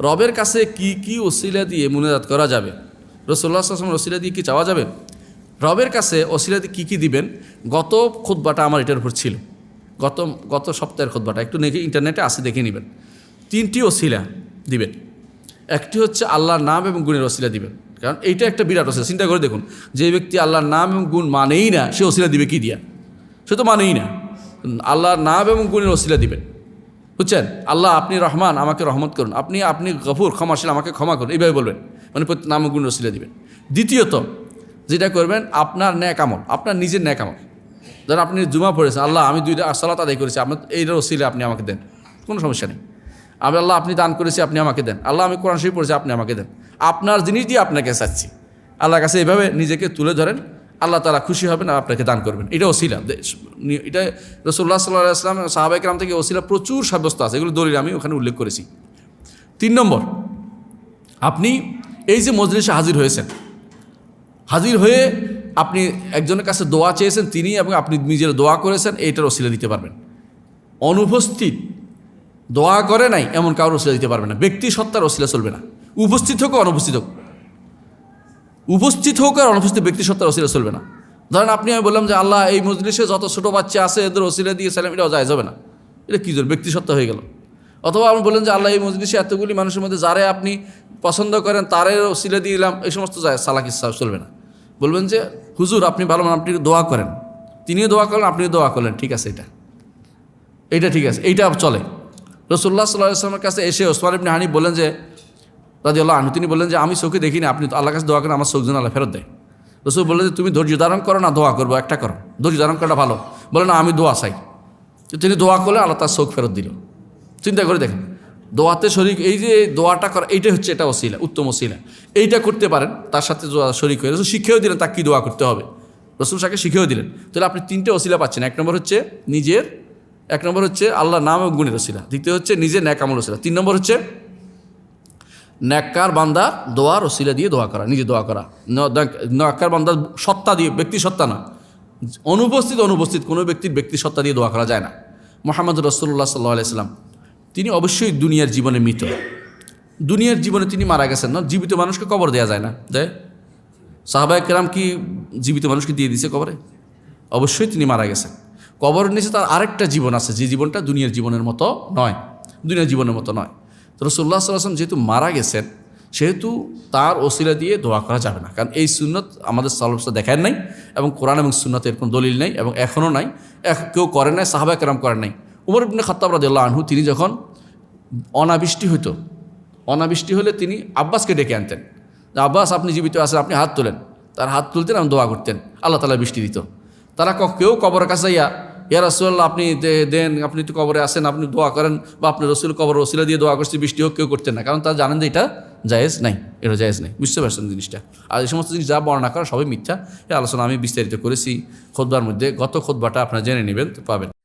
রবের কাছে কি কি ওসিলা দিয়ে মুনাজাত করা যাবে? রসুল্লাহ আসলাম ওসিলা দিয়ে কি চাওয়া যাবে? রবের কাছে ওসিলা দিয়ে কী কী দিবেন? গত খুদ্বাটা আমার এটার উপর ছিল। গত গত সপ্তাহের খুদ্বাটা একটু দেখে ইন্টারনেটে আসে দেখে নেবেন। তিনটি ওসিলা দিবেন। একটি হচ্ছে আল্লাহর নাম এবং গুণের ওসিলা দিবেন। কারণ এইটা একটা বিরাট ওসিলা। চিন্তা করে দেখুন, যে ব্যক্তি আল্লাহর নাম এবং গুণ মানেই না, সে ওসিলা দিবে কি দিয়া? সে তো মানেই না। আল্লাহর নাম এবং গুণের ওসিলা দিবেন। বুঝছেন? আল্লাহ, আপনি রহমান, আমাকে রহমত করুন। আপনি আপনি গফুর, ক্ষমাশীল, আমাকে ক্ষমা করুন। এইভাবে বলবেন। মানে প্রতি- নাম ও দিবেন। দ্বিতীয়ত, যেটা করবেন, আপনার ন্যাক আমল, আপনার নিজের ন্যাক আমল। ধরেন আপনি জুমা পড়েছেন, আল্লাহ, আমি দুইটা সালাত আদায় করেছি আপনার এইটার ওসিলে আপনি আমাকে দেন। কোনো সমস্যা নেই। আমি, আল্লাহ, আপনি দান করেছি, আপনি আমাকে দেন। আল্লাহ, আমি কোরআন শরীফ পড়েছি, আপনি আমাকে দেন। আপনার জিনিস দিয়ে আপনাকে চাচ্ছি আল্লাহর কাছে এইভাবে নিজেকে তুলে ধরেন। আল্লাহ তালা খুশি হবেন আর আপনাকে দান করবেন। এটা ওসিলা। এটা রসুল্লাহ সাল্লাহ আসলাম সাহাবাইকরাম থেকে ওসিলা প্রচুর সাব্যস্ত আছে। এগুলো দলিল আমি ওখানে উল্লেখ করেছি। তিন নম্বর, আপনি এই যে মজলিসে হাজির হয়েছেন, হাজির হয়ে আপনি একজনের কাছে দোয়া চেয়েছেন তিনি এবং আপনি নিজের দোয়া করেছেন, এইটার ওসিলা দিতে পারবেন। অনুপস্থিত দোয়া করে নাই, এমন কারোর ওসিলা দিতে পারবে না। ব্যক্তি সত্তার ওসিলা চলবে না। উপস্থিত হোক অনুপস্থিত হোক। উপস্থিত হোক আর অনুপস্থিত ব্যক্তি সত্তার ওসিলা চলবে না। ধরেন আপনি, আমি বললাম যে, আল্লাহ, এই মজলিসে যত ছোটো বাচ্চা আছে, এদের ওসিলা দিয়ে সালাম এটাও যায় যাবে না। এটা কী জন্য ব্যক্তি সত্তা হয়ে গেল। অথবা আপনি বললেন যে, আল্লাহ, এই মজলিসে এতগুলি মানুষের মধ্যে যারে আপনি পছন্দ করেন, তারে ওসিলা দিয়ে দিলাম এই সমস্ত যায় সালাক ইসা চলবে না। বলবেন যে, হুজুর, আপনি ভালো মান, আপনি দোয়া করেন। তিনিও দোয়া করলেন, আপনিও দোয়া করলেন। ঠিক আছে, এটা। এইটা ঠিক আছে, এইটা চলে। রসুল্লাহ সাল্লাহ আসলামের কাছে এসে ওসমান ইবনে হানি বলেন যে রাজি আল্লাহ আনু তিনি বললেন যে, আমি চোখে দেখিনি, আপনি তো আল্লাহ কাছে দোয়া করেন, আমার চোখ যেন আল্লাহ ফেরত দেয়। রসুল বললেন যে, তুমি ধৈর্য ধারণ করো না, দোয়া করব, একটা করো। ধৈর্য ধারণ করাটা ভালো। বলে না, আমি দোয়া চাই। তিনি দোয়া করলে আল্লাহ তার চোখ ফেরত দিল। চিন্তা করে দেখেন, দোয়াতে শরিক, এই যে দোয়াটা করা এইটা হচ্ছে এটা ওসিলা, উত্তম ওসিলা। এইটা করতে পারেন, তার সাথে শরিক হয়ে রসুল শিখেও দিলেন তাকে কী দোয়া করতে হবে। রসুল সাকে শিখেও দিলেন। তাহলে আপনি তিনটে ওসিলা পাচ্ছেন, এক নম্বর হচ্ছে নিজের, এক নম্বর হচ্ছে আল্লাহ নাম এবং গুণের ওসিলা, দ্বিতীয় হচ্ছে নিজের ন্যাকামল ওসিলা, তিন নম্বর হচ্ছে ন্যাক্কার বান্দা দোয়ার ওসিলা দিয়ে দোয়া করা, নিজে দোয়া করা। ন্যাক্কার বান্দা সত্তা দিয়ে, ব্যক্তি সত্তা না। অনুপস্থিত অনুপস্থিত কোনো ব্যক্তির ব্যক্তি সত্তা দিয়ে দোয়া করা যায় না। মোহাম্মদ রসুল্লাহ সাল্লাহ আলাইসাল্লাম তিনি অবশ্যই দুনিয়ার জীবনে মৃত। দুনিয়ার জীবনে তিনি মারা গেছেন না, জীবিত মানুষকে কবর দেওয়া যায় না। দেয় সাহাবায় কেরাম কি জীবিত মানুষকে দিয়ে দিছে কবরে? অবশ্যই তিনি মারা গেছেন। কবরের নিচে তার আরেকটা জীবন আছে, যে জীবনটা দুনিয়ার জীবনের মতো নয়। দুনিয়ার জীবনের মতো নয়। তো রসুল্লাহ সাল্লাম যেহেতু মারা গেছেন, সেহেতু তার ওসিলা দিয়ে দোয়া করা যাবে না। কারণ এই সুন্নত আমাদের সালসা দেখায় নাই এবং কোরআন এবং সুন্নতের কোনো দলিল নেই এবং এখনও নাই। কেউ করে নাই, সাহাবা কেরাম করেন নাই। উমর ইবনে খাত্তাব রাদিয়াল্লাহু আনহু, তিনি যখন অনাবৃষ্টি হইতো, অনাবৃষ্টি হলে তিনি আব্বাসকে ডেকে আনতেন। আব্বাস, আপনি জীবিত আছেন, আপনি হাত তোলেন। তার হাত তুলতেন এবং দোয়া করতেন। আল্লাহ তালা বৃষ্টি দিত। তারা কেউ কবরের কাছে ইয়া ইয়া রসুল্লাহ আপনি দেন, আপনি তো কবরে আসেন, আপনি দোয়া করেন, বা আপনি রসুল কবর রসিলা দিয়ে দোয়া করছি, বৃষ্টি হোক, কেউ করতেন না। কারণ তারা জানেন যে এটা জায়েজ নাই, এটা জায়েজ নাই, বুঝতে পারছেন জিনিসটা। আর এই সমস্ত জিনিস যা বর্ণনা করা সবই মিথ্যা। এই আলোচনা আমি বিস্তারিত করেছি, খোদবার মধ্যে, গত খোদবাটা আপনারা জেনে নেবেন পাবেন।